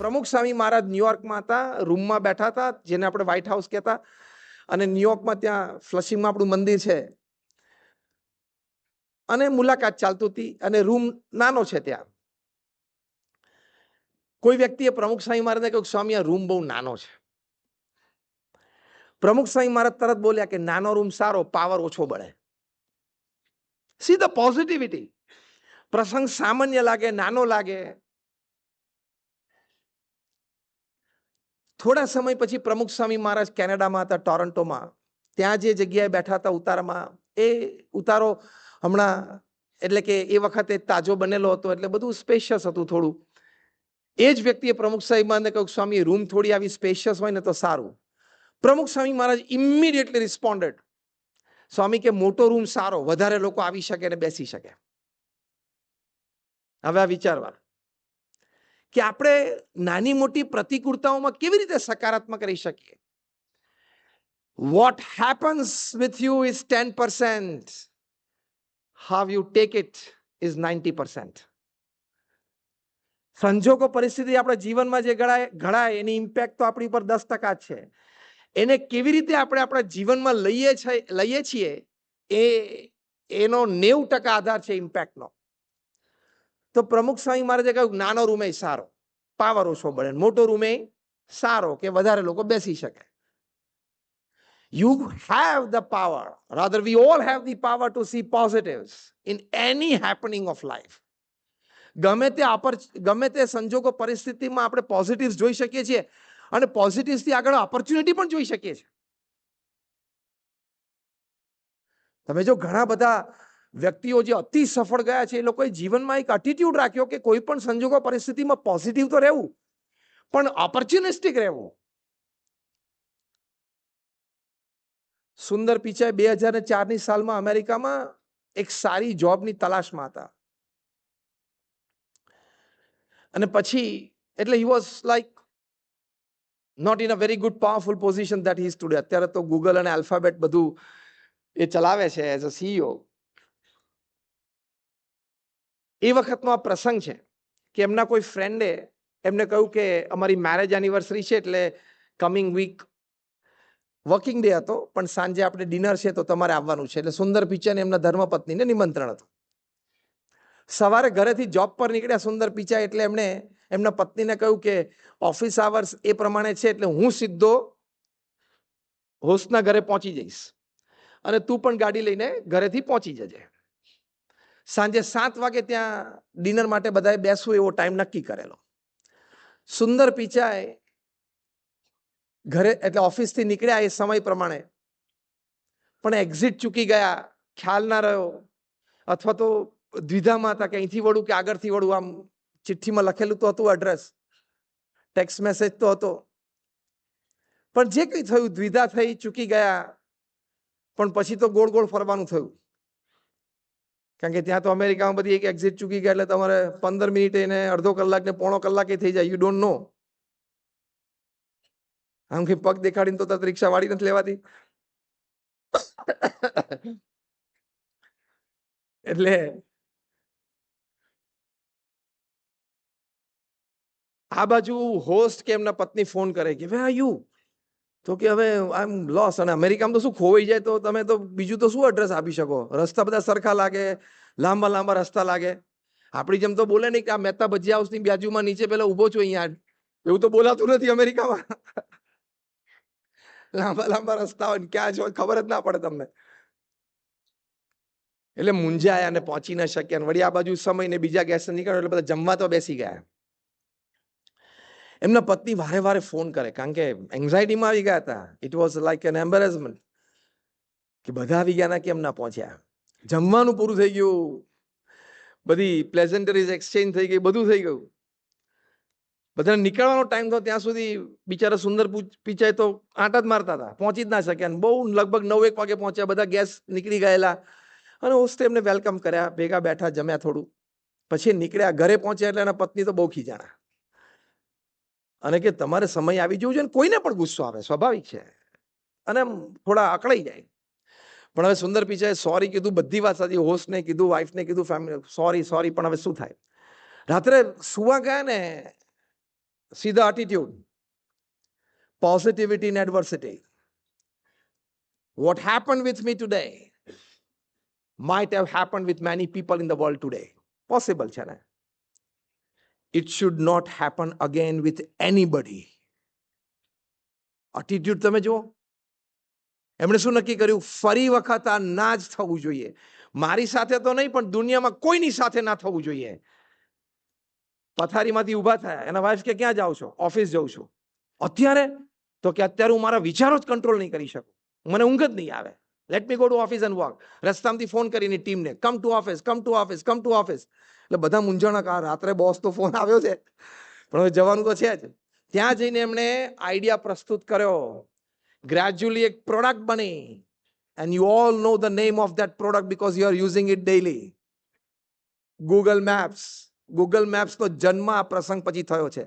પ્રમુખ સ્વામી મહારાજ ન્યુયોર્કમાં હતા, રૂમમાં બેઠા હતા, જેને આપણે વ્હાઇટ હાઉસ કહેતા. અને ન્યુયોર્કમાં ત્યાં ફ્લશિંગમાં આપણું મંદિર છે. અને મુલાકાત ચાલતી હતી અને રૂમ નાનો છે ત્યાં. કોઈ વ્યક્તિએ પ્રમુખ સ્વામી મહારાજને કહ્યું, સ્વામી, આ રૂમ બહુ નાનો છે. પ્રમુખ સ્વામી મહારાજ તરત બોલ્યા કે, નાનો રૂમ સારો પાવર ઓછો બળે. સી ધ પોઝિટિવિટી પ્રસંગ સામાન્ય લાગે, નાનો લાગે. થોડા સમય પછી પ્રમુખ સ્વામી મહારાજ કેનેડામાં હતા, ટોરન્ટોમાં. ત્યાં જે જગ્યાએ બેઠા હતા ઉતારામાં, એ ઉતારો હમણાં એટલે કે એ વખતે તાજો બનેલો હતો, એટલે બધું સ્પેશિયસ હતું થોડું. એ જ વ્યક્તિએ પ્રમુખ મહારાજને કહ્યું, સ્વામી રૂમ થોડી આવી સ્પેશિયસ હોય ને તો સારું. પ્રમુખ સ્વામી મહારાજ ઇમિડિયેટલી રિસ્પોન્ડેડ સ્વામી, કે મોટો રૂમ સારો, વધારે લોકો આવી શકે ને બેસી શકે. હવે આ વિચારવા કે આપણે નાની મોટી પ્રતિકૂળતાઓમાં કેવી રીતે સકારાત્મક રહી શકીએ? What happens with you is ten percent how you take it is ninety percent સંજોગો પરિસ્થિતિ આપણા જીવનમાં જે ઘડાય ઘડાય, એની ઇમ્પેક્ટ તો આપણી ઉપર દસ ટકા છે. એને કેવી રીતે આપણે આપણા જીવનમાં લઈએ છીએ લઈએ છીએ એ, એનો નેવું ટકા આધાર છે ઇમ્પેક્ટનો તો પ્રમુખ સ્વામી મહારાજે કહ્યું, નાનો રૂમ સારો, પાવર ઓછો બને, મોટો રૂમે સારો, કે વધારે લોકો બેસી શકે. You have the power rather we all have the power to see positives in any happening of life ગમે તે અપર ગમે તે સંજોગો પરિસ્થિતિમાં આપણે પોઝિટિવ્સ જોઈ શકીએ છીએ, અને પોઝિટિવ્સથી આગળ ઓપોર્ચ્યુનિટી પણ જોઈ શકીએ છીએ. તમે જો ઘણા બધા વ્યક્તિઓ જે અતિ સફળ ગયા છે, એ લોકોએ જીવનમાં એક એટીટ્યુડ રાખ્યો કે કોઈ પણ સંજોગો પરિસ્થિતિમાં પોઝિટિવ તો રહેવું, પણ ઓપોર્ચ્યુનિસ્ટિક રહેવું. સુંદર પિચાઈ બે હજાર ચારની સાલમાં અમેરિકામાં એક સારી જોબની તલાશમાં હતા. અને પછી, એટલે he was like not in a very good powerful position that he today અત્યારે તો ગૂગલ અને આલ્ફાબેટ બધું એ ચલાવે છે એઝ અ સીઈઓ એ વખતનો આ પ્રસંગ છે કે એમના કોઈ ફ્રેન્ડે એમને કહ્યું કે અમારી મેરેજ એનિવર્સરી છે એટલે કમિંગ વીક વર્કિંગ ડે હતો, પણ સાંજે આપણે ડિનર છે તો તમારે આવવાનું છે. એટલે સુંદર પિચાને એમના ધર્મપત્નીને નિમંત્રણ હતું. સવારે ઘરેથી જોબ પર નીકળ્યા સુંદર પિચા એટલે એમણે એમના પત્નીને કહ્યું કે ઓફિસ આવર્સ એ પ્રમાણે છે એટલે હું સીધો હોસ્ટના ઘરે પહોંચી જઈશ. અને તું પણ ગાડી લઈને ઘરેથી પહોંચી જજે. સાંજે સાત વાગે ત્યાં ડિનર માટે બધાએ બેસવું એવો ટાઈમ નક્કી કરેલો. સુંદર પિચાએ ઘરે, એટલે ઓફિસથી નીકળ્યા એ સમય પ્રમાણે. પણ એક્ઝિટ ચૂકી ગયા, ખ્યાલ ના રહ્યો. અથવા તો દ્વિધામાં હતા કે અહીંથી વળું કે આગળથી વળું, આમ ચિઠ્ઠીમાં લખેલું તો હતું એડ્રેસ ટેક્સ મેસેજ તો હતો. પણ જે કંઈ થયું, દ્વિધા થઈ, ચૂકી ગયા, પણ પછી તો ગોળ ગોળ ફરવાનું થયું. કારણ કે ત્યાં તો અમેરિકામાં બધી એક એક્ઝિટ ચૂકી ગયા એટલે તમારે પંદર મિનિટે ને અડધો કલાક ને પોણો કલાકે થઈ જાય. યુ ડોન્ટ નો આમ કે પગ દેખાડીને તો તરત રિક્ષા વાળી નથી લેવાતી. એટલે આ બાજુ હોસ્ટ કે એમના પત્ની ફોન કરે કે વે આર યુ તો કે હવે આઈ એમ લોસ અને અમેરિકામાં તો શું ખોવાઈ જાય તો તમે તો બીજું તો શું એડ્રેસ આપી શકો? રસ્તા બધા સરખા લાગે, લાંબા લાંબા રસ્તા લાગે. આપણી જેમ તો બોલે નહીં કે આ મહેતા ભજીયા હાઉસની બાજુમાં નીચે પેલા ઊભો છું અહીંયા. એવું તો બોલાતું નથી અમેરિકામાં. લાંબા લાંબા રસ્તા હોય ક્યાં છો ખબર જ ના પડે તમને. એટલે મૂંઝાયા અને પહોંચી ન શક્યા વળી આ બાજુ સમય ને બીજા ગેસ નીકળ્યો એટલે બધા જમવા તો બેસી ગયા. એમના પત્ની વારે વારે ફોન કરે, કારણ કે એન્ઝાયટીમાં આવી ગયા હતા. It was like an embarrassment કે બધા આવી ગયા ના કેમ ના પહોંચ્યા? જમવાનું પૂરું થઈ ગયું. બધી પ્લેઝન્ટરીઝ એક્સચેન્જ થઈ ગઈ, બધું થઈ ગયું. બધાને નીકળવાનો ટાઈમ થયો ત્યાં સુધી બિચારા સુંદર પિચાઈ તો આંટા જ મારતા હતા. પહોંચી જ ના શક્યા બહુ લગભગ નવ એક વાગે પહોંચ્યા, બધા ગેસ નીકળી ગયેલા. અને હોસ્ટે એમને વેલકમ કર્યા, ભેગા બેઠા, જમ્યા થોડું. પછી નીકળ્યા, ઘરે પહોંચ્યા એટલે એના પત્ની તો બહુ ખીજાણા. અને કે તમારે સમય આવી જવું છે ને કોઈને પણ ગુસ્સો આવે સ્વાભાવિક છે અને થોડા અકળાઈ જાય પણ હવે સુંદર પિચાએ સોરી કીધું બધી વાત સાચી હોસ્ટને કીધું વાઈફને કીધું ફેમિલી સોરી સોરી પણ હવે શું થાય રાત્રે સુવા ગયા ને the attitude positivity in adversity what happened with me today might have happened with many people in the world today possible છે ને it should not happen again with anybody. Attitude તમે જુઓ. એમણે શું નક્કી કર્યું? ફરી વખત આ ના જ થવું જોઈએ. મારી સાથે તો નહીં, પણ દુનિયામાં કોઈની સાથે ના થવું જોઈએ. પથારીમાંથી ઊભા થયા. એના વાઇફ કે, ક્યાં જાઉં છો? ઓફિસ જઉં છું. અત્યારે? તો કે, અત્યારે હું મારા વિચારો જ કંટ્રોલ નહીં કરી શકું. મને ઊંઘ જ નહીં આવે. Let me go to office and work રસ્તામાંથી phone કરીને ટીમને come to office come to office come to office એટલે બધા મૂંઝાણા કા રાત્રે બોસ તો ફોન આવ્યો છે. પણ હવે જવાનું તો છે જ. ત્યાં જઈને એમણે આઈડિયા પ્રસ્તુત કર્યો. ગ્રેજ્યુઅલી એક પ્રોડક્ટ બની. And you all know the name of that product because you are using it daily Google Maps Google Maps તો જન્મ આ પ્રસંગ પછી થયો છે.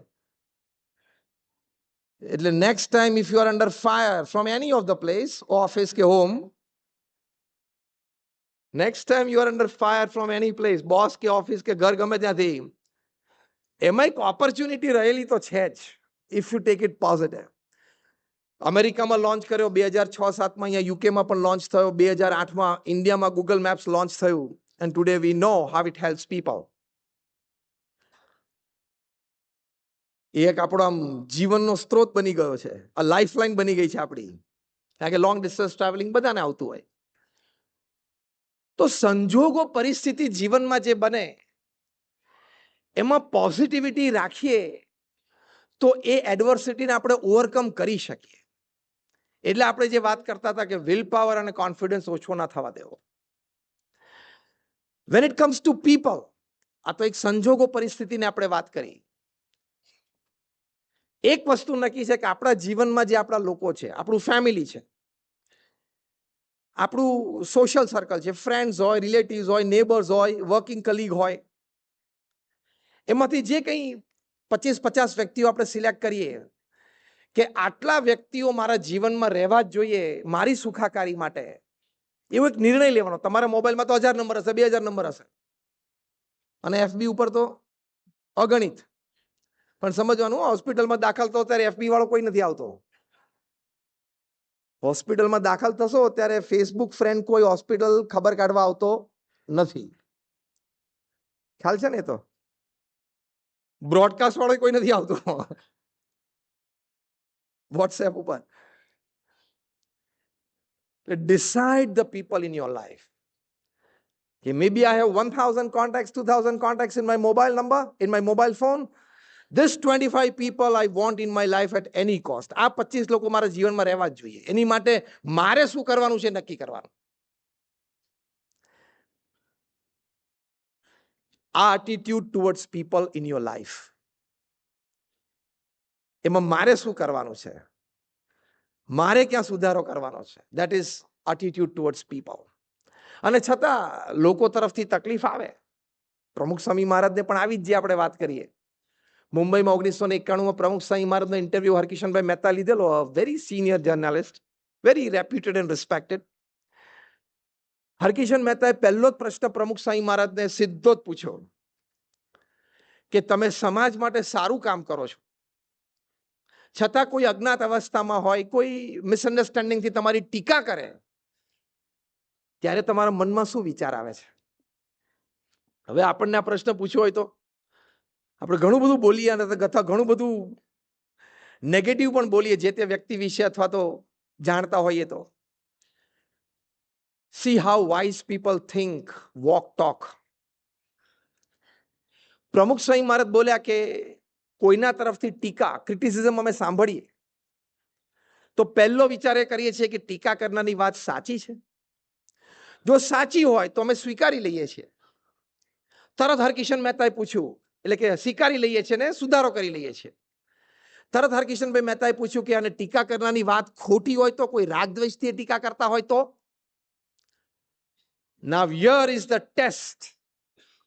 એટલે next time if you are under fire from any of the place office કે home next time you are under fire from any place boss કે ઓફિસ કે ઘર ગમે ત્યાંથી એમાં એક ઓપોર્ચ્યુનિટી રહેલી તો છે જ if you take it positive અમેરિકામાં લોન્ચ કર્યો બે હજાર છ સાતમાં અહીંયા યુકેમાં પણ લોન્ચ થયો બે હજાર આઠમાં ઇન્ડિયામાં ગૂગલ મેપ્સ લોન્ચ થયું and today we know how it helps people એ એક આપણો આમ જીવનનો સ્ત્રોત બની ગયો છે. આ લાઈફ લાઈન બની ગઈ છે આપણી કારણ કે લોંગ ડિસ્ટન્સ ટ્રાવેલિંગ બધાને આવતું હોય. તો સંજોગો પરિસ્થિતિ જીવનમાં જે બને, એમાં પોઝિટિવિટી રાખીએ, તો એ એડવર્સિટીને આપણે ઓવરકમ કરી શકીએ. એટલે આપણે જે વાત કરતા હતા કે વિલ પાવર અને કોન્ફિડન્સ ઓછો ના થવા દેવો. When it comes to people આ તો એક સંજોગો પરિસ્થિતિને આપણે વાત કરી. એક વસ્તુ નક્કી છે કે આપણા જીવનમાં જે આપણા લોકો છે, આપણું ફેમિલી છે આપણું સોશિયલ સર્કલ છે. ફ્રેન્ડ્સ હોય રિલેટિવ્સ હોય નેબર્સ હોય વર્કિંગ કલીગ હોય. એમાંથી જે કંઈ પચીસ પચાસ વ્યક્તિઓ આપણે સિલેક્ટ કરીએ કે આટલા વ્યક્તિઓ મારા જીવનમાં રહેવા જ જોઈએ મારી સુખાકારી માટે, એવો એક નિર્ણય લેવાનો. તમારા મોબાઈલમાં તો હજાર નંબર હશે, બે હજાર નંબર હશે. અને એફબી ઉપર તો અગણિત. પણ સમજવાનું હોસ્પિટલમાં દાખલ તો અત્યારે એફબી વાળો કોઈ નથી આવતો. હોસ્પિટલમાં દાખલ થશો, ત્યારે ફેસબુક ફ્રેન્ડ કોઈ હોસ્પિટલ ખબર કાઢવા આવતો નથી. ખ્યાલ છે ને એ તો? બ્રોડકાસ્ટ વાળો કોઈ નથી આવતો. વોટ્સએપ ઉપર. Decide the people in your life કે maybe I have one thousand contact two thousand contact in my mobile number in my mobile phone this twenty five people I want in my life at any cost આ પચીસ લોકો મારા જીવનમાં રહેવા જ જોઈએ. એની માટે મારે શું કરવાનું છે? નક્કી કરવાનું. આ attitude towards people in your life એમાં મારે શું કરવાનું છે? મારે ક્યાં સુધારો કરવાનો છે? That is attitude towards people અને છતાં લોકો તરફથી તકલીફ આવે. પ્રમુખ સ્વામી મહારાજને પણ આવી જ જે આપણે વાત કરીએ. મુંબઈમાં ઓગણીસો ને એકાણુંમાં પ્રમુખ સ્વામી મહારાજનો ઇન્ટરવ્યુ હરકિશનભાઈ મહેતા લીધેલો very senior journalist very reputed and respected Harkishan મહેતાએ પહેલો જ પ્રશ્ન પ્રમુખ સ્વામી મહારાજને સીધો જ પૂછ્યો કે તમે સમાજ માટે સારું કામ કરો છો. છતાં કોઈ અજ્ઞાત અવસ્થામાં હોય, કોઈ મિસઅન્ડરસ્ટેન્ડિંગથી તમારી ટીકા કરે, ત્યારે તમારા મનમાં શું વિચાર આવે છે? હવે આપણને આ પ્રશ્ન પૂછ્યો હોય તો આપણે ઘણું બધું બોલીએ અને કથા ઘણું બધું નેગેટિવ પણ બોલીએ, જે તે વ્યક્તિ વિશે અથવા તો જાણતા હોઈએ તો. See how wise people think walk talk Pramukh Swami Maharaj બોલ્યા કે કોઈના તરફથી ટીકા ક્રિટિસિઝમ અમે સાંભળીએ. તો પહેલો વિચાર એ કરીએ છીએ કે ટીકા કરનારની વાત સાચી છે. જો સાચી હોય તો અમે સ્વીકારી લઈએ છીએ. તરત હરકિશન મહેતાએ પૂછ્યું એટલે કે સ્વીકારી લઈએ છીએ ને સુધારો કરી લઈએ છીએ. તરત હરકિશનભાઈ મહેતાએ પૂછ્યું કે આને ટીકા કરનારની વાત ખોટી હોય તો? કોઈ રાગદ્વેષથી ટીકા કરતા હોય તો? Now here is the test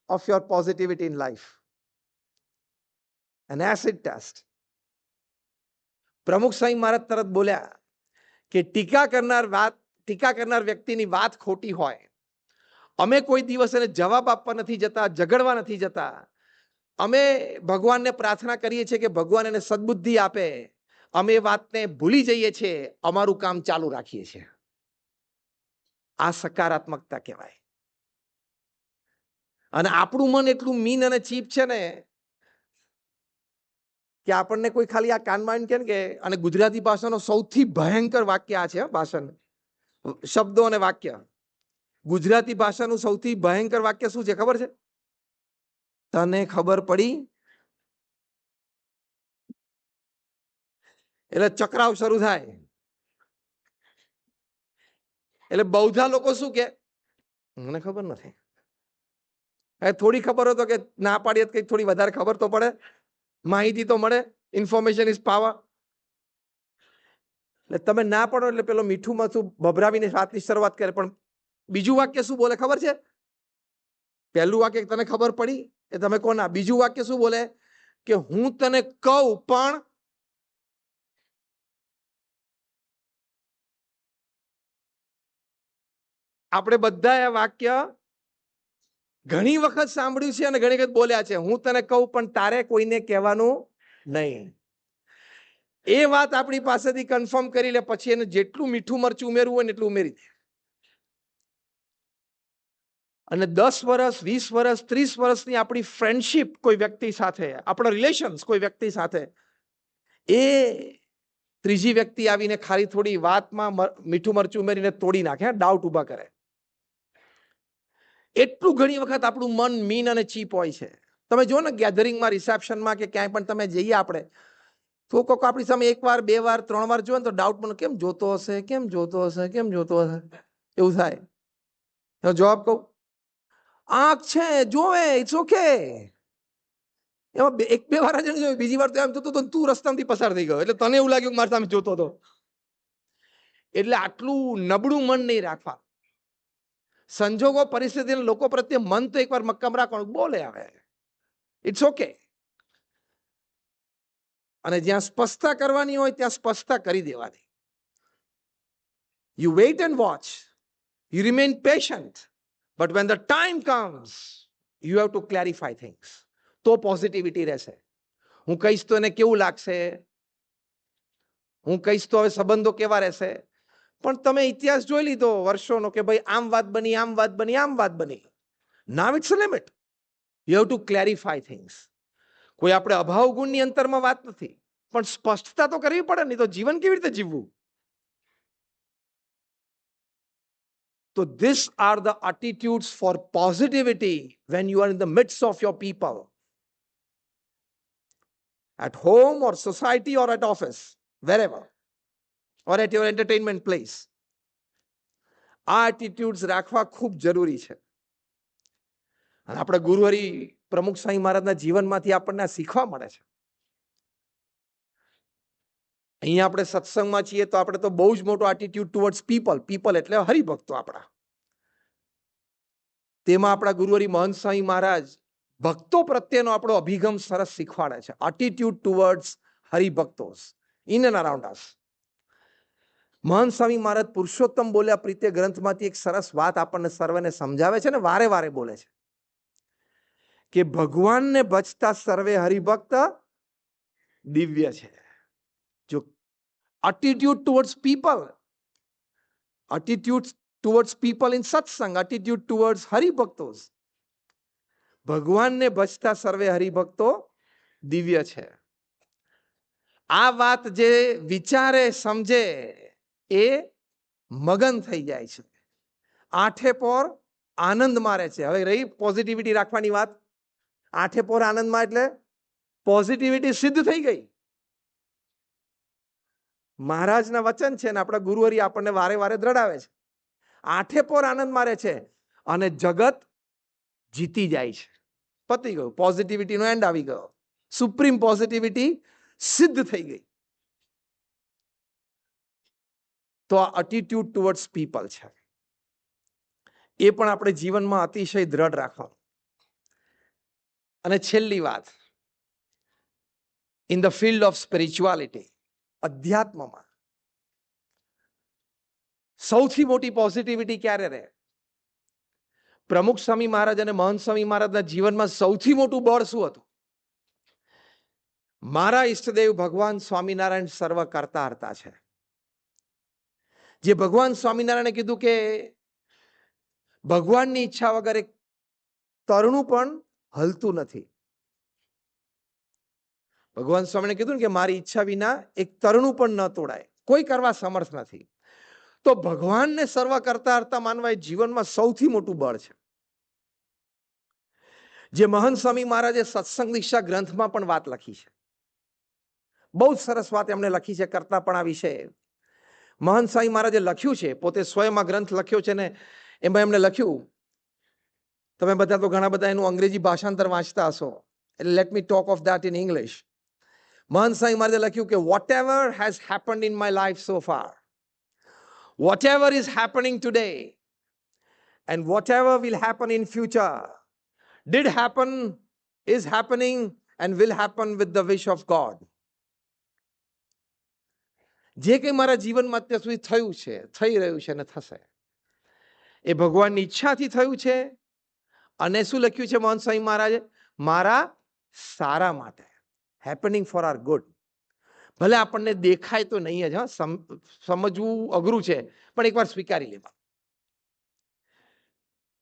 of your positivity in life an acid test Pramukh Swami Maharaj તરત બોલ્યા કે ટીકા કરનાર વાત, ટીકા કરનાર વ્યક્તિની વાત ખોટી હોય. અમે કોઈ દિવસ એને જવાબ આપવા નથી જતા, ઝઘડવા નથી જતા. અમે ભગવાનને પ્રાર્થના કરીએ છીએ કે ભગવાન એને સદબુદ્ધિ આપે. અમે એ વાતને ભૂલી જઈએ છીએ. અમારું કામ ચાલુ રાખીએ છીએ. આ સકારાત્મકતા કહેવાય. અને આપણું મન એટલું મીન અને ચીપ છે ને કે આપણને કોઈ ખાલી આ કાનમાં એમ કે અને ગુજરાતી ભાષાનો સૌથી ભયંકર વાક્ય આ છે ભાષણ શબ્દો અને વાક્ય. ગુજરાતી ભાષાનું સૌથી ભયંકર વાક્ય શું છે ખબર છે? તને ખબર પડી? એટલે ચક્રાવ શરૂ થાય. એટલે બૌદ્ધા લોકો શું કે? મને ખબર નથી. હવે થોડી ખબર હોય તો કે ના પાડીએ કંઈક થોડી વધારે ખબર તો પડે. માહિતી તો મળે. ઇન્ફોર્મેશન ઇઝ પાવર એટલે તમે ના પડો એટલે પેલો મીઠું માથું ભભરાવીને વાતની શરૂઆત કરે. પણ બીજું વાક્ય શું બોલે ખબર છે? પહેલું વાક્ય તને ખબર પડી? એ તમે કોના? બીજું વાક્ય શું બોલે? કે હું તને કહું, પણ આપણે બધા એ વાક્ય ઘણી વખત સાંભળ્યું છે અને ઘણી વખત બોલ્યા છે. હું તને કહું, પણ તારે કોઈને કહેવાનું નહીં. એ વાત આપણી પાસેથી કન્ફર્મ કરી લે, પછી એને જેટલું મીઠું મરચું ઉમેરવું હોય ને એટલું ઉમેરી દે. અને દસ વર્ષ વીસ વર્ષ ત્રીસ વર્ષની આપણી ફ્રેન્ડશીપ કોઈ વ્યક્તિ સાથે, આપણા રિલેશન્સ કોઈ વ્યક્તિ સાથે, એ ત્રીજી વ્યક્તિ આવીને ખાલી થોડી વાતમાં મીઠું મરચું ઉમેરીને તોડી નાખે ડાઉટ ઊભા કરે. એટલું ઘણી વખત આપણું મન મીન અને ચીપ હોય છે. તમે જો ને ગેધરિંગમાં રિસેપ્શનમાં કે ક્યાંય પણ તમે જઈએ આપણે, તો કોક આપણી સામે એક વાર, બે વાર, ત્રણ વાર જોવે ને તો ડાઉટ મને કેમ જોતો હશે, કેમ જોતો હશે, કેમ જોતો હશે? એવું થાય. જવાબ કહું આંખ છે, જોવે ઇટ્સ ઓકે એમાં એક, બે વાર જ જોયું, બીજી વાર તો એમ હતો તું રસ્તામાંથી પસાર થઈ ગયો. એટલે તને એવું લાગ્યું કે મારી સામે જોતો હતો. એટલે આટલું નબળું મન નહીં રાખવા. સંજોગો, પરિસ્થિતિ લોકો પ્રત્યે મન તો એકવાર મક્કમ રાખવાનું. બોલે આવે ઇટ્સ ઓકે અને જ્યાં સ્પષ્ટતા કરવાની હોય, ત્યાં સ્પષ્ટતા કરી દેવાની. You wait and watch you remain patient but when the time comes you have to clarify things તો પોઝિટિવિટી રહેશે. હું કહીશ તો એને કેવું લાગશે? હું કહીશ તો હવે સંબંધો કેવા રહેશે? પણ તમે ઇતિહાસ જોઈ લીધો વર્ષોનો કે ભાઈ આમ વાત બની, આમ વાત બની, આમ વાત બની. Now it's limit you have to clarify things કોઈ આપણે અભાવ ગુણની અંતરમાં વાત નથી. પણ સ્પષ્ટતા તો કરવી પડે, નહીં તો જીવન કેવી રીતે જીવવું? તો this are the attitudes for positivity when you are in the midst of your people at home or society or at office wherever or at your entertainment place આ એટીટ્યુડ્સ રાખવા ખૂબ જરૂરી છે અને આપણા ગુરુહરિ પ્રમુખ સ્વામી મહારાજના જીવનમાંથી આપણને આ શીખવા મળે છે અહીંયા આપણે સત્સંગમાં છીએ તો આપણે તો બહુ જ મોટો એટીટ્યુડ ટુવર્ડ્સ પીપલ પીપલ એટલે હરિભક્તો આપણા. તેમાં આપણા ગુરુહરિ મહંત સ્વામી મહારાજ ભક્તો પ્રત્યેનો આપણો અભિગમ સરસ શીખવાડે છે. એટીટ્યુડ ટુવર્ડ્સ હરિભક્તો in and around us Mahant Swami Maharaj Purushottam બોલ્યા પ્રીતે ગ્રંથમાંથી એક સરસ વાત આપણને સર્વને સમજાવે છે ને વારે વારે બોલે છે. કે ભગવાનને ભજતા સર્વે હરિભક્ત દિવ્ય છે. Attitude towards people. Attitude towards people in satsang, attitude towards હરિભક્તોસ ભગવાનને ભજતા સર્વે હરિભક્તો દિવ્ય છે આ વાત જે વિચારે સમજે એ મગન થઈ જાય છે આઠે પોર આનંદ મારે છે હવે રહી પોઝિટિવિટી રાખવાની વાત આઠે પોર આનંદમાં એટલે પોઝિટિવિટી સિદ્ધ થઈ ગઈ મહારાજના વચન છે ને આપણા ગુરુહરી આપણને વારે વારે દ્રડાવે છે. આઠે પોર આનંદ મારે છે અને જગત જીતી જાય છે. પતી ગયું. પોઝિટિવિટીનો એન્ડ આવી ગયો. સુપ્રીમ પોઝિટિવિટી સિદ્ધ થઈ ગઈ. તો આ અટીટ્યુડ ટુવર્ડ્સ પીપલ છે. એ પણ આપણે જીવનમાં અતિશય દ્રઢ રાખવાનું. અને છેલ્લી વાત. In the field of spirituality અધ્યાત્મમાં. સૌથી મોટી પોઝિટિવિટી ક્યારે રહે? પ્રમુખ સ્વામી મહારાજ અને મહંત સ્વામી મહારાજના જીવનમાં સૌથી મોટું બળ શું હતું? મારા ઈષ્ટદેવ ભગવાન સ્વામિનારાયણ સર્વ કરતા હરતા છે. જે ભગવાન સ્વામિનારાયણે કીધું કે ભગવાનની ઈચ્છા વગર એક તરણું પણ હલતું નથી. ભગવાન સ્વામીને કીધું કે મારી ઈચ્છા વિના એક તરણું પણ ન તોડાય. કોઈ કરવા સમર્થ નથી. તો ભગવાનને સર્વ કરતા હરતા માનવા એ જીવનમાં સૌથી મોટું બળ છે. જે મહંત સ્વામી મહારાજે સત્સંગ દીક્ષા ગ્રંથમાં પણ વાત લખી છે. બહુ જ સરસ વાત એમણે લખી છે કરતા પણ આ વિશે. મહંત સ્વામી મહારાજે લખ્યું છે, પોતે સ્વયં આ ગ્રંથ લખ્યો છે ને એમાં એમણે લખ્યું, તમે બધા તો ઘણા બધા એનું અંગ્રેજી ભાષાંતર વાંચતા હશો. એટલે let me talk of that in English Mahant મારે લખ્યું કે whatever has happened in my life so far whatever is happening today and whatever will happen in future did happen is happening and will happen with the wish of God જે કંઈ મારા જીવનમાં અત્યાર સુધી થયું છે, થઈ રહ્યું છે અને થશે, એ ભગવાનની ઈચ્છાથી થયું છે અને શું લખ્યું છે મોહન સ્વામી મહારાજે? મારા સારા માટે. હેપનિંગ ફોર આર ગુડ ભલે આપણને દેખાય તો નહીં જ, હા સમજવું અઘરું છે, પણ એકવાર સ્વીકારી લેવા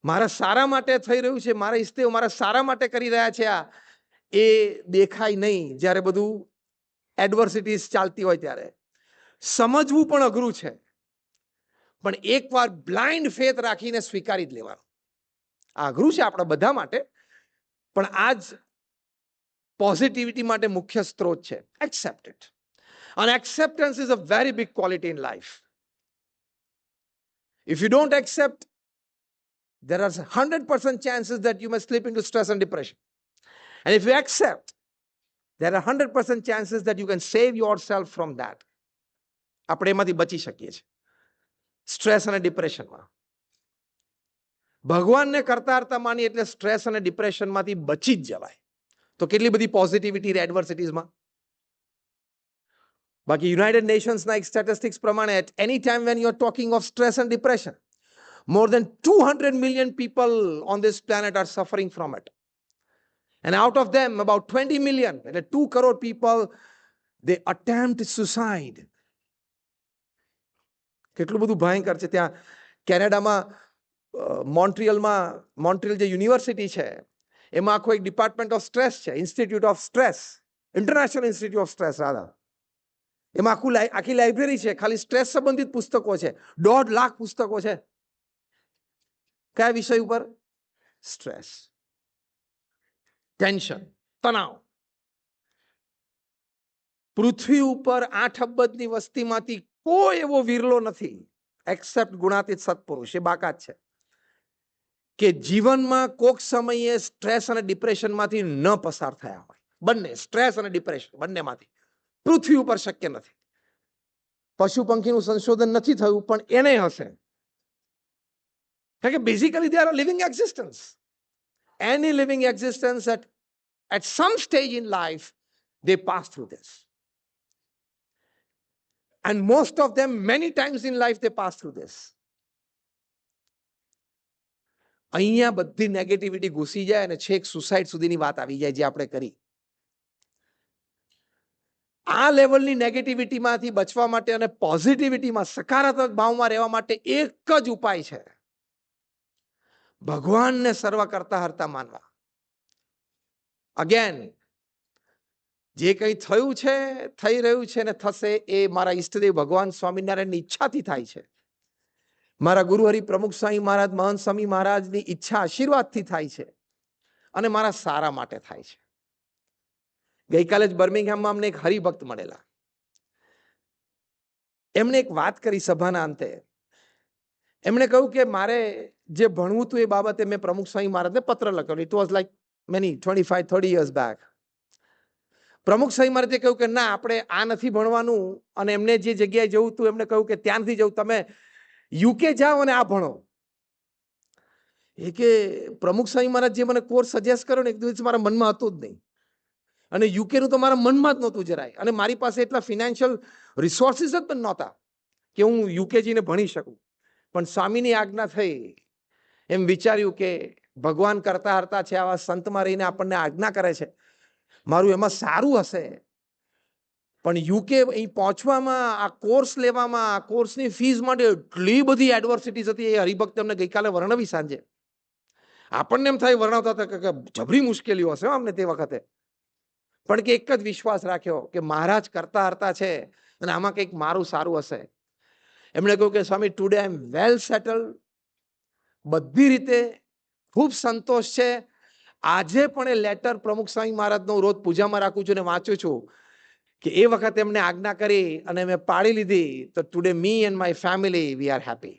મારા સારા માટે થઈ રહ્યું છે, મારા ઈષ્ટેઓ મારા સારા માટે કરી રહ્યા છે આ. એ દેખાય નહીં જ્યારે બધું એડવર્સિટીઝ ચાલતી હોય ત્યારે. સમજવું પણ અઘરું છે, પણ એકવાર બ્લાઇન્ડ ફેથ રાખીને સ્વીકારી જ લેવાનું. આ અઘરું છે આપણા બધા માટે, પણ આ જ પોઝિટિવિટી માટે મુખ્ય સ્ત્રોત છે. એક્સેપ્ટ ઇટ અને acceptance is a very big quality in life if you don't accept there are 100% chances that you may slip into stress and depression. And if you accept, there are 100% chances that you can save yourself from that. આપણે એમાંથી બચી શકીએ છીએ. Stress અને ડિપ્રેશનમાં ભગવાનને કરતા માની એટલે સ્ટ્રેસ અને ડિપ્રેશનમાંથી બચી જ જવાય. તો કેટલી બધી પોઝિટિવિટી એડવર્સિટીઝમાં બાકી યુનાઇટેડ નેશન્સના એક સ્ટેટિસ્ટિક્સ પ્રમાણે at any time when you are talking of stress and depression more than two hundred million people on this planet are suffering from it and out of them about twenty million એટલે two crore people they attempt suicide કેટલું બધું ભયંકર છે. ત્યાં કેનેડામાં મોન્ટ્રિયલમાં Montreal જે university છે એમાં આખો એક ડિપાર્ટમેન્ટ ઓફ સ્ટ્રેસ છે institute of stress international institute of stress Radha. એમાં આખું આખી લાઇબ્રેરી છે, ખાલી સ્ટ્રેસ સંબંધિત પુસ્તકો છે, દોઢ લાખ પુસ્તકો છે. કયા વિષય ઉપર? સ્ટ્રેસ ટેન્શન તણાવ. પૃથ્વી ઉપર આઠ અબજની વસ્તીમાંથી કોઈ એવો વિરલો નથી એક્સેપ્ટ ગુણાતીત સત્પુરુષ, એ બાકાત છે. કે જીવનમાં કોક સમયે સ્ટ્રેસ અને ડિપ્રેશનમાંથી ન પસાર થયા હોય. બંને, સ્ટ્રેસ અને ડિપ્રેશન બંનેમાંથી. પૃથ્વી ઉપર શક્ય નથી. પશુ પંખીનું સંશોધન નથી થયું, પણ એને હશે. કારણ કે basically they are living existence any living existence at at some stage in life they pass through this and most of them many times in life they pass through this અહીંયા બધી નેગેટિવિટી ઘૂસી જાય અને છેક suicide સુધીની વાત આવી જાય જે આપણે કરી. આ લેવલની નેગેટિવિટીમાંથી બચવા માટે અને પોઝિટિવિટીમાં સકારાત્મક ભાવમાં રહેવા માટે એક જ ઉપાય છે. ભગવાનને સર્વ કરતા હરતા માનવા. અગેન જે કંઈ થયું છે, થઈ રહ્યું છે ને થશે એ મારા ઈષ્ટદેવ ભગવાન સ્વામિનારાયણની ઈચ્છાથી થાય છે. મારા ગુરુહરિ પ્રમુખ સ્વામી મહારાજ, મહંત સ્વામી મહારાજની ઈચ્છા આશીર્વાદથી થાય છે અને મારા સારા માટે થાય છે. ગઈકાલે જ બર્મિંગહામમાં અમને એક હરિભક્ત મળેલા. એમણે એક વાત કરી સભાના અંતે. એમણે કહ્યું કે મારે જે ભણવું હતું એ બાબતે મેં પ્રમુખ સ્વામી મહારાજને પત્ર લખ્યો it was like many twenty five thirty years back Pramukh Swami મહારાજે કહ્યું કે ના, આપણે આ નથી ભણવાનું અને એમને જે જગ્યાએ જવું હતું એમને કહ્યું કે ત્યાં નથી જવું. તમે યુકે જાઓ અને આ ભણો. એ કે પ્રમુખ સ્વામી મહારાજ જે મને કોર્સ સજેસ્ટ કર્યો ને, એક દિવસ મારા મનમાં હતું જ નહીં. અને યુકેનું તો મારા મનમાં જ નહોતું જરાય. અને મારી પાસે એટલા ફિનાન્શિયલ રિસોર્સિસ જ પણ નહોતા કે હું યુકે જઈને ભણી શકું. પણ સ્વામીની આજ્ઞા થઈ. એમ વિચાર્યું કે ભગવાન કરતા હરતા છે, આવા સંતમાં રહીને આપણને આજ્ઞા કરે છે. મારું એમાં સારું હશે. પણ યુકે અહીં પહોંચવામાં, આ કોર્સ લેવામાં, આ કોર્સની ફીસ માટે એટલી બધી એડવર્સિટીઝ હતી, એ હરિભક્ત અમને ગઈકાલે વર્ણવી સાંજે. આપણને એમ થાય, વર્ણવતા હતા કે જબરી મુશ્કેલીઓ હશે અમને તે વખતે. પણ કે એક જ વિશ્વાસ રાખ્યો કે મહારાજ કરતા હરતા છે અને આમાં કંઈક મારું સારું હશે. એમણે કહ્યું કે, સ્વામી today I M well settle બધી રીતે ખૂબ સંતોષ છે. આજે પણ એ લેટર પ્રમુખ સ્વામી મહારાજનો રોજ પૂજામાં રાખું છું અને વાંચું છું. કે એ વખતે એમને આજ્ઞા કરી અને મેં પાડી લીધી, તો today me and my family we are happy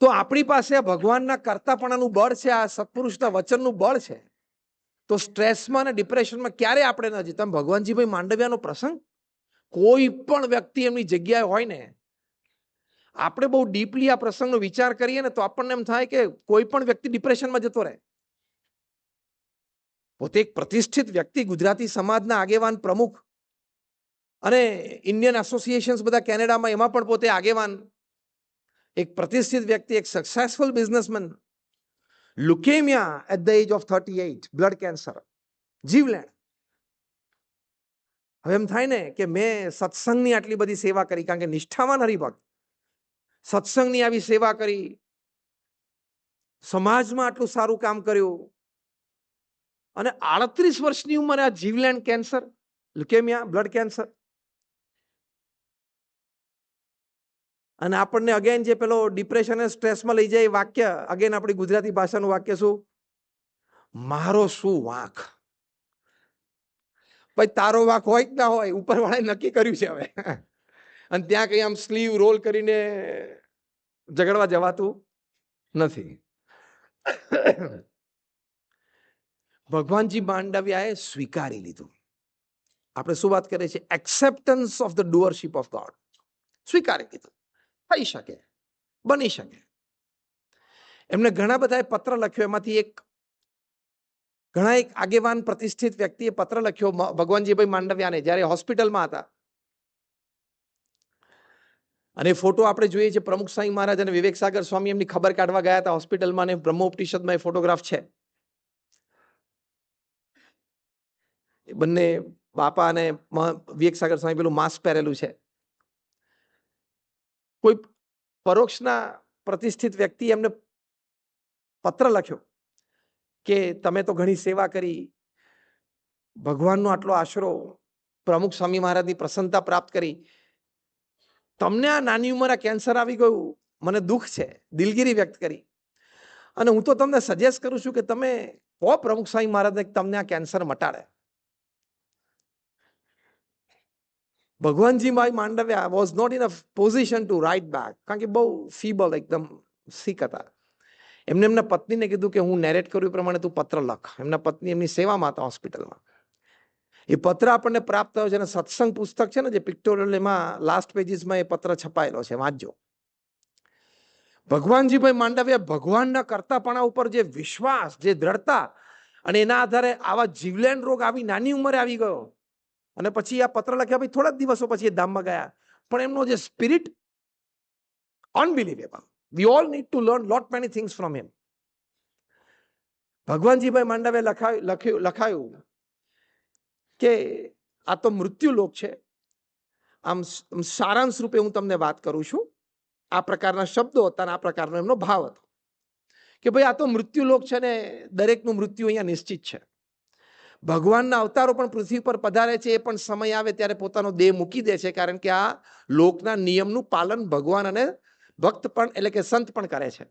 તો આપણી પાસે ભગવાનના કરતાપણાનું બળ છે, આ સત્પુરુષના વચનનું બળ છે. તો સ્ટ્રેસમાં અને ડિપ્રેશનમાં ક્યારે આપણે ન તમે ભગવાનજીભાઈ માંડવિયાનો પ્રસંગ? કોઈ પણ વ્યક્તિ એમની જગ્યાએ હોય ને, આપણે બહુ ડીપલી આ પ્રસંગનો વિચાર કરીએ ને, તો આપણને એમ થાય કે કોઈ પણ વ્યક્તિ ડિપ્રેશનમાં જતો રહે. પોતે એક પ્રતિષ્ઠિત વ્યક્તિ, ગુજરાતી સમાજના આગેવાન પ્રમુખ. અને ઇન્ડિયન એસોસિએશન્સ બધા કેનેડામાં, એમાં પણ પોતે આગેવાન. એક પ્રતિષ્ઠિત વ્યક્તિ, એક successful businessman leukemia at the age of thirty eight blood cancer જીવલેણ. હવે એમ થાય ને કે મેં સત્સંગની આટલી બધી સેવા કરી, કારણ કે નિષ્ઠાવાન હરિભક્ત. સત્સંગની આવી સેવા કરી. સમાજમાં આટલું સારું કામ કર્યું. અને આડત્રીસ વર્ષની ઉંમરે આ જીવલેણ કેન્સર, લ્યુકેમિયા, બ્લડ કેન્સર. અને આપણને અગેન જે પેલો ડિપ્રેશન અને સ્ટ્રેસમાં લઈ જાય વાક્ય અગેન આપણી ગુજરાતી ભાષાનું વાક્ય શું? મારો શું વાંક? ભાઈ, તારો વાંક હોય કે ના હોય, ઉપરવાળાએ નક્કી કર્યું છે હવે. અને ત્યાં કંઈ આમ સ્લીવ રોલ કરીને ઝઘડવા જવાતું નથી. ભગવાનજી માંડવિયાએ સ્વીકારી લીધું. આપણે શું વાત કરીએ છીએ? Acceptance of the doership of God સ્વીકારી લીધું. થઈ શકે. બની શકે. એમને ઘણા બધાએ પત્ર લખ્યો. એમાંથી એક ઘણા એક આગેવાન પ્રતિષ્ઠિત વ્યક્તિએ પત્ર લખ્યો ભગવાનજીભાઈ માંડવિયાને જ્યારે હોસ્પિટલમાં હતા. અને ફોટો આપણે જોઈએ છીએ પ્રમુખ સાંઈ મહારાજ અને વિવેક સાગર સ્વામી એમની ખબર કાઢવા ગયા હતા હોસ્પિટલમાં અને બ્રહ્મોપનિષદમાં એ ફોટોગ્રાફ છે એ બંને બાપા અને વિવેક સાગર સ્વામી પેલું માસ્ક પહેરેલું છે. કોઈ પરોક્ષના પ્રતિષ્ઠિત વ્યક્તિ એમને પત્ર લખ્યો કે તમે તો ઘણી સેવા કરી, ભગવાનનો આટલો આશરો, પ્રમુખ સ્વામી મહારાજની પ્રસન્નતા પ્રાપ્ત કરી. તમને આ નાની ઉંમરે કેન્સર આવી ગયું, મને દુઃખ છે, દિલગીરી વ્યક્ત કરી. અને હું તો તમને સજેસ્ટ કરું છું કે તમે કહો પ્રમુખ સ્વામી મહારાજને તમને આ cancer મટાડે. Bhagwanji bhai Mandavya was not in a position to write back કારણ કે બહુ ફીબલ એકદમ સિક હતા. એમને એમના પત્નીને કીધું કે હું નેરેટ કર્યું પ્રમાણે તું પત્ર લખ. એમના પત્ની એમની સેવામાં હતા હોસ્પિટલમાં. એ પત્ર આપણને પ્રાપ્ત થયો છે અને સત્સંગ પુસ્તક છે ને જે પિક્ટોરિયલ એમાં લાસ્ટ પેજીસમાં એ પત્ર છપાયેલો છે, વાંચજો. ભગવાનજીભાઈ માંડવિયા ભગવાનના કરતાપણા ઉપર જે વિશ્વાસ, જે દ્રઢતા અને એના આધારે આવા જીવલેણ રોગ આવી, નાની ઉંમરે આવી ગયો. અને પછી આ પત્ર લખ્યા પછી થોડા દિવસો પછી એ ધામમાં ગયા. પણ એમનો જે spirit unbelievable we all need to learn lot many things from him Bhagwanjibhai માંડવે લખાયું લખ્યું લખાયું કે આ તો મૃત્યુ લોક છે. આમ આમ સારાંશ રૂપે હું તમને વાત કરું છું. આ પ્રકારના શબ્દો હતા અને આ પ્રકારનો એમનો ભાવ હતો. કે ભાઈ આ તો મૃત્યુ લોક છે ને દરેકનું મૃત્યુ અહીંયા નિશ્ચિત છે. ભગવાનના અવતારો પણ પૃથ્વી પર પધારે છે, એ પણ સમય આવે ત્યારે પોતાનો દેહ મૂકી દે છે, કારણ કે આ લોકના નિયમનું પાલન ભગવાન અને ભક્ત પણ એટલે કે સંત પણ કરે છે.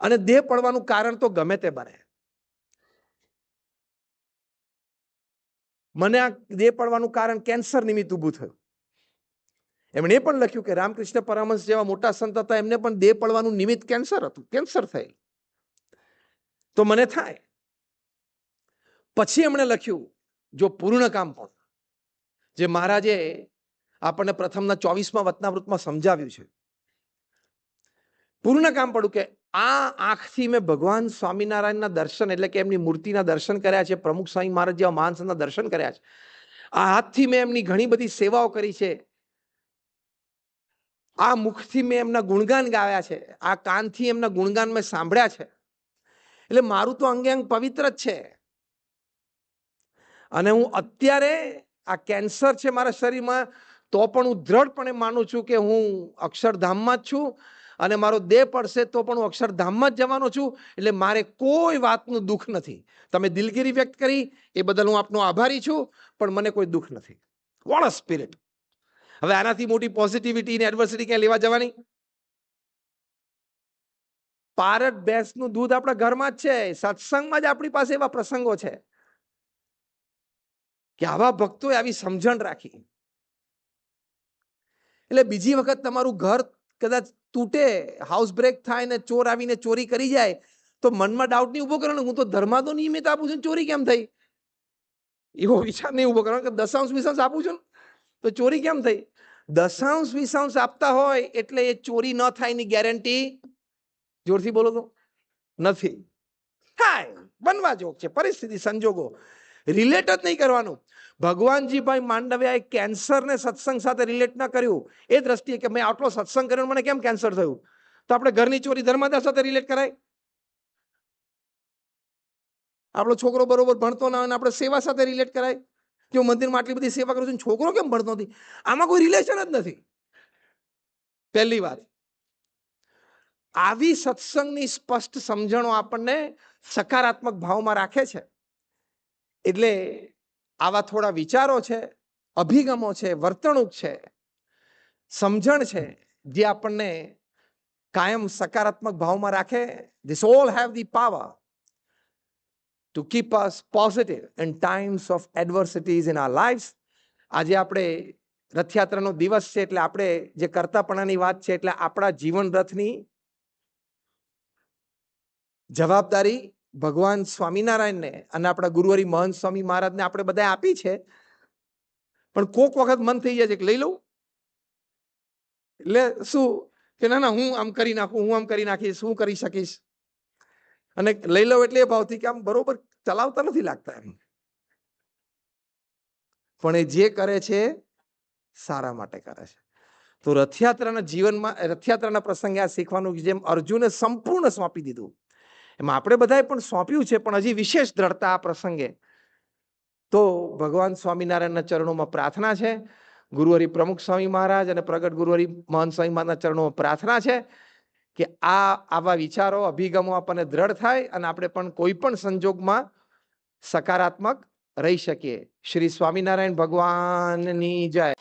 અને દેહ પડવાનું કારણ તો ગમે તે બને. મને આ દેહ પડવાનું કારણ કેન્સર નિમિત્ત ઊભું થયું. એમણે પણ લખ્યું કે રામકૃષ્ણ પરમહંસ જેવા મોટા સંત હતા, એમને પણ દેહ પડવાનું નિમિત્ત કેન્સર હતું, કેન્સર થયેલ. તો મને થાય પછી એમણે લખ્યું, જો પૂર્ણ કામ પણ જે મહારાજે આપણને પ્રથમના ચોવીસમાં વતનાવૃતમાં સમજાવ્યું છે. પૂર્ણ કામ પડ્યું કે આ આંખથી મેં ભગવાન સ્વામિનારાયણના દર્શન એટલે કે એમની મૂર્તિના દર્શન કર્યા છે, પ્રમુખ સ્વામી મહારાજ જેવા મહાન દર્શન કર્યા છે. આ હાથથી મેં એમની ઘણી બધી સેવાઓ કરી છે. આ મુખથી મેં એમના ગુણગાન ગાયા છે. આ કાનથી એમના ગુણગાન મેં સાંભળ્યા છે. એટલે મારું તો અંગે અંગ પવિત્ર જ છે. અને હું અત્યારે આ કેન્સર છે મારા શરીરમાં, તો પણ હું દ્રઢપણે માનું છું કે હું અક્ષરધામમાં જ છું અને મારો દેહ પડશે તો પણ હું અક્ષરધામમાં જ જવાનો છું. એટલે મારે કોઈ વાતનું દુઃખ નથી. તમે દિલગીરી વ્યક્ત કરી, એ બદલ હું આપનો આભારી છું, પણ મને કોઈ દુઃખ નથી. વોટ અ સ્પિરિટ હવે આનાથી મોટી પોઝિટિવિટી ને એડવર્સિટી ક્યાં લેવા જવાની? પારટ ભેંસનું દૂધ આપણા ઘરમાં જ છે. સત્સંગમાં જ આપણી પાસે એવા પ્રસંગો છે. કે આવા ભક્તોએ આવી સમજણ રાખી. એટલે બીજી વખત તમારું ઘર કદાચ તૂટે હાઉસ બ્રેક થાય ને ચોર આવીને ચોરી કરી જાય, તો મનમાં ડાઉટ નહીં ઊભો કરવાનો હું તો ધર્માદો નિયમિત આપું છું ચોરી કેમ થઈ? એવો વિચાર નહીં ઊભો કરવાનો કે દશાંશ વિશાંશ આપું છું તો ચોરી કેમ થઈ? દશાંશ વિશાંશ આપતા હોય એટલે એ ચોરી ન થાયની ગેરંટી જોરથી બોલો તો નથી. થાય બનવા જોગ છે, પરિસ્થિતિ, સંજોગો. રિલેટ જ નહીં કરવાનું. ભગવાનજીભાઈ માંડવિયાએ કેન્સરને સત્સંગ સાથે રિલેટ ન કર્યું. એ દ્રષ્ટિએ કે મેં આટલો સત્સંગ કર્યો મને કેમ કેન્સર થયું? તો આપણે ઘરની ચોરી ધર્માદા સાથે રિલેટ કરાય? આપણો છોકરો બરોબર ભણતો ના હોય આપણે સેવા સાથે રિલેટ કરાય? કે હું મંદિરમાં આટલી બધી સેવા કરું છું છોકરો કેમ ભણતો નથી? આમાં કોઈ રિલેશન જ નથી. પહેલી વાત. આવી સત્સંગની સ્પષ્ટ સમજણો આપણને સકારાત્મક ભાવમાં રાખે છે. એટલે આવા થોડા વિચારો છે, અભિગમો છે, વર્તણૂક છે, સમજણ છે, જે આપણને કાયમ સકારાત્મક ભાવમાં રાખે. This all have the power to keep us positive in times of adversities in our life આજે આપણે રથયાત્રાનો દિવસ છે, એટલે આપણે જે કરતાપણાની વાત છે, એટલે આપણા જીવન રથની જવાબદારી ભગવાન સ્વામિનારાયણને અને આપણા ગુરુવરી મહંત સ્વામી મહારાજને આપણે બધા આપી છે. પણ કોક વખત મન થઈ જાય છે કે લઈ લઉં. એટલે શું? કે ના ના, હું આમ કરી નાખું, હું આમ કરી નાખીશ, હું કરી શકીશ. અને લઈ લઉં એટલે એ ભાવથી કે આમ બરોબર ચલાવતા નથી લાગતા એમ. પણ એ જે કરે છે, સારા માટે કરે છે. તો રથયાત્રાના જીવનમાં, રથયાત્રાના પ્રસંગે આ શીખવાનું જેમ અર્જુને સંપૂર્ણ સોંપી દીધું. એમાં આપણે બધાએ પણ સોંપ્યું છે, પણ હજી વિશેષ દ્રઢતા આ પ્રસંગે. તો ભગવાન સ્વામિનારાયણના ચરણોમાં પ્રાર્થના છે ગુરુહરિ પ્રમુખ સ્વામી મહારાજ અને પ્રગટ ગુરુહરિ મહંત સ્વામી મહારાજના ચરણોમાં પ્રાર્થના છે કે આ આવા વિચારો, અભિગમો આપણને દ્રઢ થાય અને આપણે પણ કોઈ પણ સંજોગમાં સકારાત્મક રહી શકીએ. શ્રી સ્વામિનારાયણ ભગવાનની જય.